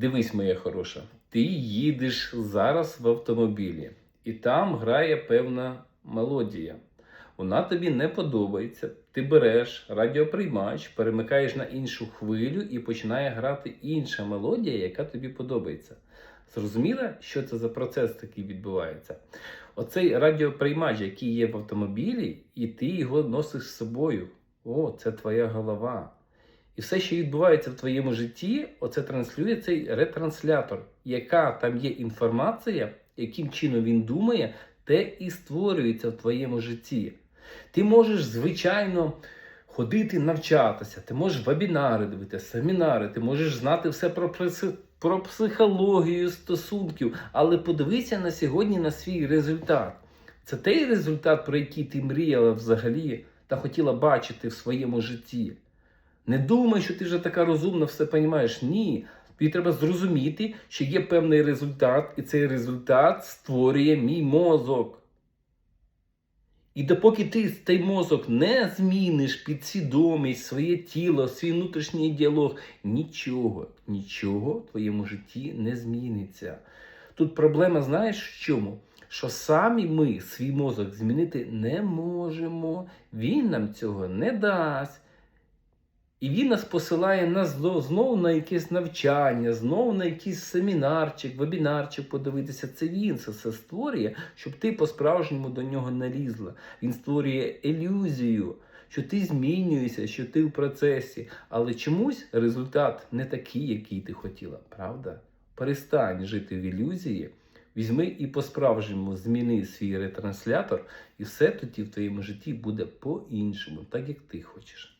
Дивись, моя хороша, ти їдеш зараз в автомобілі, і там грає певна мелодія. Вона тобі не подобається. Ти береш радіоприймач, перемикаєш на іншу хвилю і починає грати інша мелодія, яка тобі подобається. Зрозуміла, що це за процес такий відбувається? Оцей радіоприймач, який є в автомобілі, і ти його носиш з собою. О, це твоя голова. І все, що відбувається в твоєму житті, оце транслює цей ретранслятор, яка там є інформація, яким чином він думає, те і створюється в твоєму житті. Ти можеш, звичайно, ходити навчатися, ти можеш вебінари дивитися, семінари, ти можеш знати все про, про психологію стосунків, але подивися на сьогодні на свій результат. Це той результат, про який ти мріяла взагалі та хотіла бачити в своєму житті. Не думай, що ти вже така розумна, все розумієш. Ні. Тобі треба зрозуміти, що є певний результат, і цей результат створює мій мозок. І допоки ти цей мозок не зміниш підсвідомість, своє тіло, свій внутрішній діалог, нічого, нічого в твоєму житті не зміниться. Тут проблема, знаєш в чому? Що самі ми свій мозок змінити не можемо. Він нам цього не дасть. І він нас посилає на знову на якесь навчання, знову на якийсь семінарчик, вебінарчик подивитися. Це він це все створює, щоб ти по-справжньому до нього налізла. Він створює ілюзію, що ти змінюєшся, що ти в процесі. Але чомусь результат не такий, який ти хотіла, правда? Перестань жити в ілюзії. Візьми і по-справжньому зміни свій ретранслятор, і все тоді в твоєму житті буде по-іншому, так як ти хочеш.